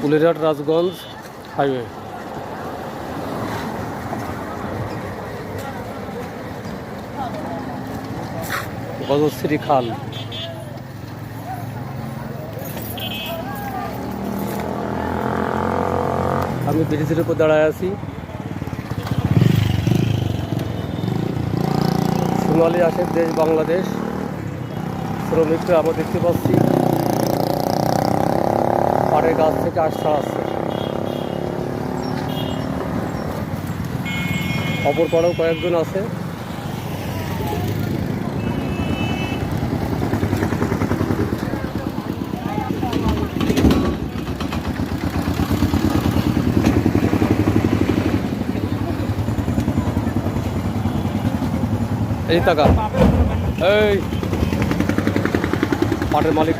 কুলেরহাট Rajganj highway. গজশ্রী খাল। আমি ব্রিজের উপর দাঁড়ায় আছি। সোনালি আসে দেশ বাংলাদেশ। শ্রমিকরা আমরা দেখতে পাচ্ছি। পাড়ের গাছ থেকে আশ ছাড়াচ্ছে অপর পাড়েও কয়েকজন আছে। এই টাকা এই। পাটের মালিক।